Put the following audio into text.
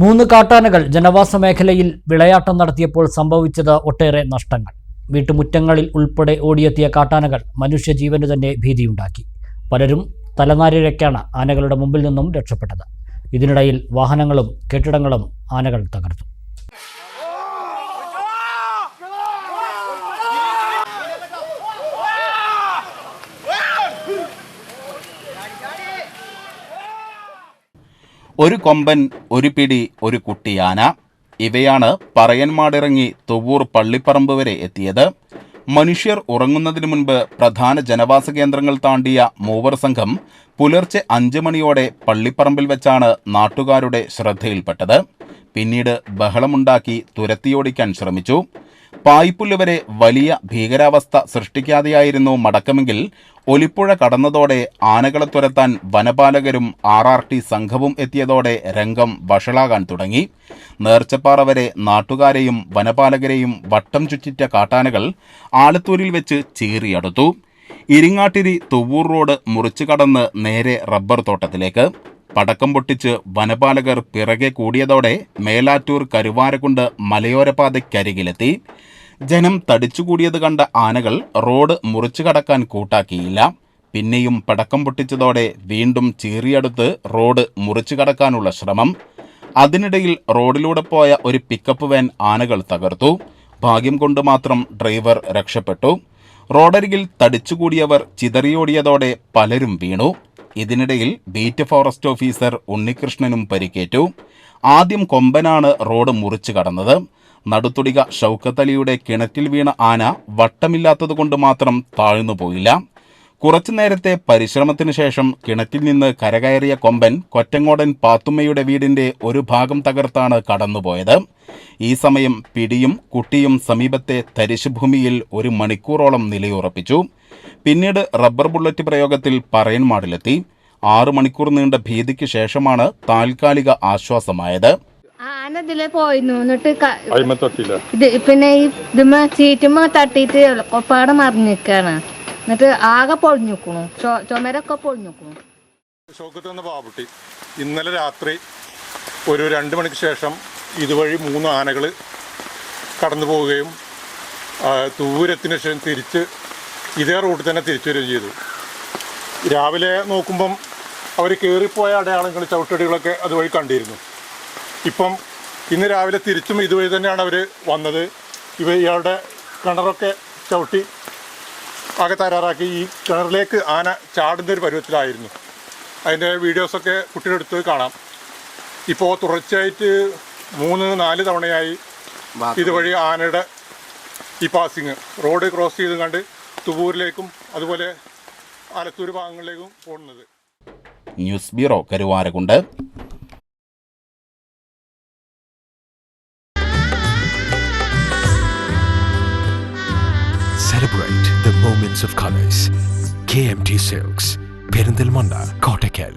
മൂന്ന് കാട്ടാനകൾ ജനവാസ മേഖലയിൽ വിളയാട്ടം നടത്തിയപ്പോൾ സംഭവിച്ചത് ഒട്ടേറെ നഷ്ടങ്ങൾ. വീട്ടുമുറ്റങ്ങളിൽ ഉൾപ്പെടെ ഓടിയെത്തിയ കാട്ടാനകൾ മനുഷ്യജീവന് തന്നെ ഭീതിയുണ്ടാക്കി. പലരും തലനാരിഴയ്ക്കാണ് ആനകളുടെ മുമ്പിൽ നിന്നും രക്ഷപ്പെട്ടത്. ഇതിനിടയിൽ വാഹനങ്ങളും കെട്ടിടങ്ങളും ആനകൾ തകർത്തു. ഒരു കൊമ്പൻ ഒരു പിടി ഒരു കുട്ടിയാന. ഇവയാണ് പറയന്മാടിറങ്ങി തൊവ്വൂർ പള്ളിപ്പറമ്പ് വരെ എത്തിയത്. മനുഷ്യർ ഉറങ്ങുന്നതിന് മുൻപ് പ്രധാന ജനവാസ കേന്ദ്രങ്ങൾ താണ്ടിയ മൂവർ സംഘം പുലർച്ചെ അഞ്ച് മണിയോടെ പള്ളിപ്പറമ്പിൽ വെച്ചാണ് നാട്ടുകാരുടെ ശ്രദ്ധയിൽപ്പെട്ടത്. പിന്നീട് ബഹളമുണ്ടാക്കി തുരത്തിയോടിക്കാൻ ശ്രമിച്ചു. പായ്പുല്ല് വരെ വലിയ ഭീകരാവസ്ഥ സൃഷ്ടിക്കാതെയായിരുന്നു മടക്കമെങ്കിൽ ഒലിപ്പുഴ കടന്നതോടെ ആനകളെ തുരത്താൻ വനപാലകരും ആർ ആർ ടി സംഘവും എത്തിയതോടെ രംഗം വഷളാകാൻ തുടങ്ങി. നേർച്ചപ്പാറ വരെ നാട്ടുകാരെയും വനപാലകരെയും വട്ടം ചുറ്റിറ്റ കാട്ടാനകൾ ആലത്തൂരിൽ വെച്ച് ചീറിയടുത്തു. ഇരിങ്ങാട്ടിരി തുവൂർ റോഡ് മുറിച്ചു കടന്ന് നേരെ റബ്ബർ തോട്ടത്തിലേക്ക്. പടക്കം പൊട്ടിച്ച് വനപാലകർ പിറകെ കൂടിയതോടെ മേലാറ്റൂർ കരുവാരക്കുണ്ട് മലയോരപാതയ്ക്കരികിലെത്തി. ജനം തടിച്ചുകൂടിയത് കണ്ട ആനകൾ റോഡ് മുറിച്ചു കടക്കാൻ കൂട്ടാക്കിയില്ല. പിന്നെയും പടക്കം പൊട്ടിച്ചതോടെ വീണ്ടും ചീറിയടുത്ത് റോഡ് മുറിച്ചു കടക്കാനുള്ള ശ്രമം. അതിനിടയിൽ റോഡിലൂടെ പോയ ഒരു പിക്കപ്പ് വാൻ ആനകൾ തകർത്തു. ഭാഗ്യം കൊണ്ട് മാത്രം ഡ്രൈവർ രക്ഷപ്പെട്ടു. റോഡരികിൽ തടിച്ചുകൂടിയവർ ചിതറിയോടിയതോടെ പലരും വീണു. ഇതിനിടയിൽ ബീറ്റ് ഫോറസ്റ്റ് ഓഫീസർ ഉണ്ണികൃഷ്ണനും പരിക്കേറ്റു. ആദ്യം കൊമ്പനാണ് റോഡ് മുറിച്ചു കടന്നത്. നടുത്തുടിക ഷൗക്കത്തലിയുടെ കിണറ്റിൽ വീണ ആന വട്ടമില്ലാത്തതുകൊണ്ട് മാത്രം താഴ്ന്നു പോയില്ല കുറച്ചു നേരത്തെ പരിശ്രമത്തിനു ശേഷം കിണറ്റിൽ നിന്ന് കരകയറിയ കൊമ്പൻ കൊറ്റങ്ങോടൻ പാത്തുമ്മയുടെ വീടിന്റെ ഒരു ഭാഗം തകർത്താണ് കടന്നുപോയത്. ഈ സമയം പിടിയും കുട്ടിയും സമീപത്തെ തരിശുഭൂമിയിൽ ഒരു മണിക്കൂറോളം നിലയുറപ്പിച്ചു. പിന്നീട് റബ്ബർ ബുള്ളറ്റ് പ്രയോഗത്തിൽ പറയൻമാടിലെത്തി ആറു മണിക്കൂർ നീണ്ട ഭീതിക്ക് ശേഷമാണ് താൽക്കാലിക ആശ്വാസമായത്. ആന ഇതിലെ പോയിരുന്നു. എന്നിട്ട് ഇത് പിന്നെ ഈ ഇതുമ്മ സീറ്റുമ്മ തട്ടിയിട്ട് കൊപ്പാടെ മറിഞ്ഞിക്കാണ് എന്നിട്ട് ആകെ പൊളിഞ്ഞുക്കണു. ചുമരൊക്കെ പൊളിഞ്ഞുക്കണു. ഷോക്കത്ത് നിന്ന് പാവട്ടി ഇന്നലെ രാത്രി ഒരു രണ്ട് മണിക്ക് ശേഷം ഇതുവഴി മൂന്ന് ആനകൾ കടന്നു പോവുകയും ദൂരത്തിന് ശേഷം തിരിച്ച് ഇതേ റൂട്ടിൽ തന്നെ തിരിച്ചു വരികയും ചെയ്തു. രാവിലെ നോക്കുമ്പം അവർ കയറിപ്പോയ അടയാളങ്ങൾ ചവിട്ടടികളൊക്കെ അതുവഴി കണ്ടിരുന്നു. ഇപ്പം ഇന്ന് രാവിലെ തിരിച്ചും ഇതുവഴി തന്നെയാണ് അവർ വന്നത്. ഇവ ഇയാളുടെ കിണറൊക്കെ ചവിട്ടി ആകെ തയ്യാറാക്കി ഈ കിണറിലേക്ക് ആന ചാടുന്നൊരു പരുവത്തിലായിരുന്നു. അതിന്റെ വീഡിയോസൊക്കെ കുട്ടിയുടെ അടുത്ത് കാണാം. ഇപ്പോൾ തുടർച്ചയായിട്ട് മൂന്ന് നാല് തവണയായി ഇതുവഴി ആനയുടെ ഈ പാസിങ്. റോഡ് ക്രോസ് ചെയ്ത് കണ്ട് തുവൂരിലേക്കും അതുപോലെ ആലത്തൂർ ഭാഗങ്ങളിലേക്കും പോകുന്നത്. News bureau Karuvarakundu. Celebrate the moments of colors. KMT Silks, Perindalmanda, Kottakkal.